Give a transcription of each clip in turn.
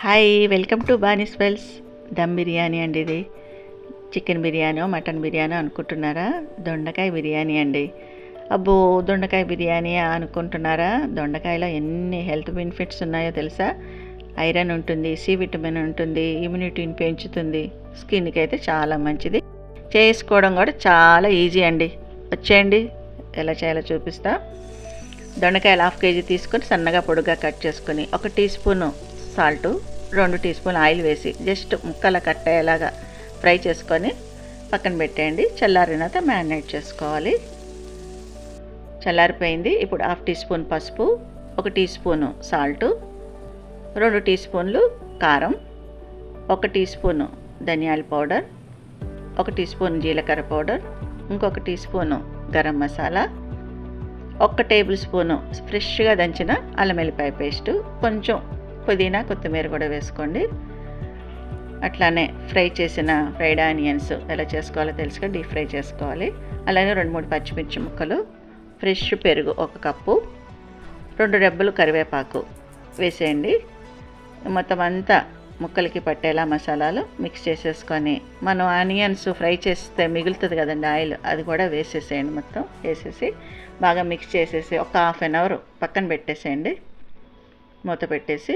Hi welcome to బానీ స్పెల్స్ దమ్ బిర్యానీ అండి ఇది. చికెన్ బిర్యానీ మటన్ బిర్యానీ అనుకుంటున్నారా? దొండకాయ బిర్యానీ అండి. అబ్బో దొండకాయ బిర్యానీ అనుకుంటున్నారా? దొండకాయలో ఎన్ని హెల్త్ బెనిఫిట్స్ ఉన్నాయో తెలుసా? ఐరన్ ఉంటుంది సి విటమిన్ ఉంటుంది ఇమ్యూనిటీని పెంచుతుంది. స్కిన్కి అయితే చాలా మంచిది. చేసుకోవడం కూడా చాలా ఈజీ అండి. వచ్చేయండి. ఎలా చేయాలో చూపిస్తా. దొండకాయలు హాఫ్ కేజీ తీసుకొని సన్నగా పొడుగా కట్ చేసుకొని ఒక టీ స్పూను సాల్ట్ రెండు టీ స్పూన్ ఆయిల్ వేసి జస్ట్ ముక్కల కట్టేలాగా ఫ్రై చేసుకొని పక్కన పెట్టేయండి. చల్లారిన తర్వాత మ్యారినేట్ చేసుకోవాలి. చల్లారిపోయింది. ఇప్పుడు హాఫ్ టీ స్పూన్ పసుపు ఒక టీ స్పూను సాల్టు రెండు టీ స్పూన్లు కారం ఒక టీ స్పూను ధనియాల పౌడర్ ఒక టీ స్పూన్ జీలకర్ర పౌడర్ ఇంకొక టీ స్పూను గరం మసాలా ఒక టేబుల్ స్పూను ఫ్రెష్గా దంచిన అల్లం వెల్లిపాయ పేస్టు కొంచెం పుదీనా కొత్తిమీర కూడా వేసుకోండి. అట్లానే ఫ్రై చేసిన ఫ్రైడ్ ఆనియన్స్ ఎలా చేసుకోవాలో తెలుసుగా డీప్ ఫ్రై చేసుకోవాలి. అలానే రెండు మూడు పచ్చిమిర్చి ముక్కలు ఫ్రెష్ పెరుగు ఒక కప్పు రెండు రెబ్బలు కరివేపాకు వేసేయండి. మొత్తం అంతా ముక్కలకి పట్టేలా మసాలాలు మిక్స్ చేసేసుకొని మనం ఆనియన్స్ ఫ్రై చేస్తే మిగులుతుంది కదండి ఆయిల్ అది కూడా వేసేసేయండి మొత్తం వేసేసి బాగా మిక్స్ చేసేసి ఒక హాఫ్ అన్ అవర్ పక్కన పెట్టేసేయండి. మూత పెట్టేసి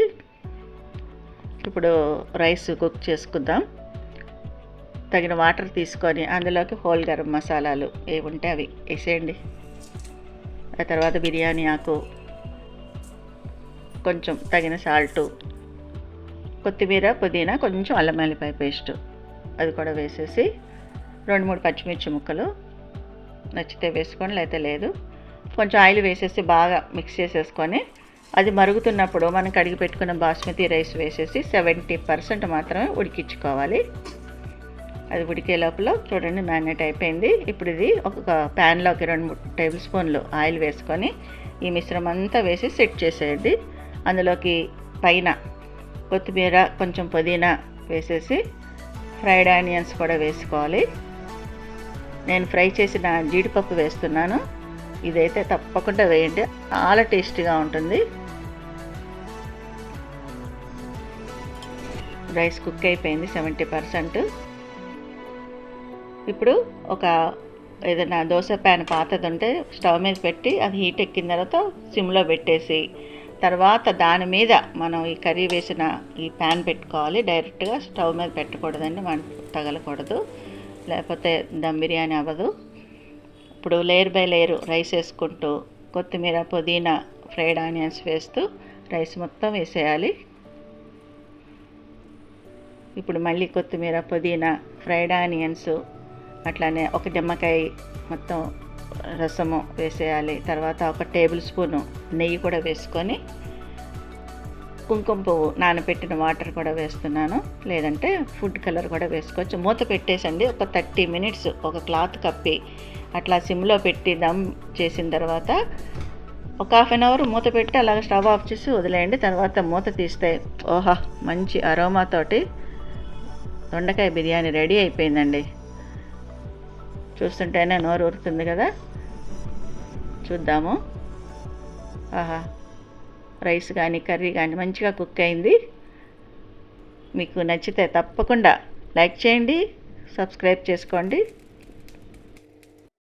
ఇప్పుడు రైస్ కుక్ చేసుకుందాం. తగిన వాటర్ తీసుకొని అందులోకి హోల్ గరం మసాలాలు ఏవి ఉంటే అవి వేసేయండి. ఆ తర్వాత బిర్యానీ ఆకు కొంచెం తగిన సాల్టు కొత్తిమీర పుదీనా కొంచెం అల్లం వెల్లిపాయ పేస్ట్ అది కూడా వేసేసి రెండు మూడు పచ్చిమిర్చి ముక్కలు నచ్చితే వేసుకోండి లేకపోతే లేదు. కొంచెం ఆయిల్ వేసేసి బాగా మిక్స్ చేసేసుకొని అది మరుగుతున్నప్పుడు మనం కడిగి పెట్టుకున్న బాస్మతి రైస్ వేసేసి సెవెంటీ పర్సెంట్ మాత్రమే ఉడికించుకోవాలి. అది ఉడికే లోపల చూడండి మ్యారినేట్ అయిపోయింది. ఇప్పుడు ఇది ఒక ప్యాన్లోకి రెండు మూడు టేబుల్ స్పూన్లు ఆయిల్ వేసుకొని ఈ మిశ్రమం అంతా వేసి సెట్ చేసేయండి. అందులోకి పైన కొత్తిమీర కొంచెం పుదీనా వేసేసి ఫ్రైడ్ ఆనియన్స్ కూడా వేసుకోవాలి. నేను ఫ్రై చేసిన జీడిపప్పు వేస్తున్నాను. ఇదైతే తప్పకుండా వేయండి. చాలా టేస్టీగా ఉంటుంది. రైస్ కుక్ అయిపోయింది సెవెంటీ పర్సెంట్. ఇప్పుడు ఒక ఏదైనా దోశ ప్యాన్ పాతది ఉంటే స్టవ్ మీద పెట్టి అది హీట్ ఎక్కిన తర్వాత సిమ్లో పెట్టేసి తర్వాత దాని మీద మనం ఈ కర్రీ వేసిన ఈ ప్యాన్ పెట్టుకోవాలి. డైరెక్ట్గా స్టవ్ మీద పెట్టకూడదండి మనం తగలకూడదు. లేకపోతే దమ్ బిర్యానీ అవ్వదు. ఇప్పుడు లేయర్ బై లేయర్ రైస్ వేసుకుంటూ కొత్తిమీర పుదీనా ఫ్రైడ్ ఆనియన్స్ వేస్తూ రైస్ మొత్తం వేసేయాలి. ఇప్పుడు మళ్ళీ కొత్తిమీర పుదీనా ఫ్రైడ్ ఆనియన్స్ అట్లానే ఒక నిమ్మకాయ మొత్తం రసము వేసేయాలి. తర్వాత ఒక టేబుల్ స్పూను నెయ్యి కూడా వేసుకొని కుంకుమ పువ్వు నానబెట్టిన వాటర్ కూడా వేస్తున్నాను. లేదంటే ఫుడ్ కలర్ కూడా వేసుకోవచ్చు. మూత పెట్టేసండి. ఒక థర్టీ మినిట్స్ ఒక క్లాత్ కప్పి అట్లా సిమ్లో పెట్టి దమ్ చేసిన తర్వాత ఒక హాఫ్ అన్ అవర్ మూత పెట్టి అలాగ స్టవ్ ఆఫ్ చేసి వదిలేయండి. తర్వాత మూత తీస్తే ఓహా మంచి అరోమాతోటి దొండకాయ బిర్యానీ రెడీ అయిపోయిందండి. చూస్తుంటేనే నోరు ఊరుతుంది కదా. చూద్దాము. ఆహా రైస్ కానీ కర్రీ కానీ మంచిగా కుక్ అయింది. మీకు నచ్చితే తప్పకుండా లైక్ చేయండి సబ్స్క్రైబ్ చేసుకోండి.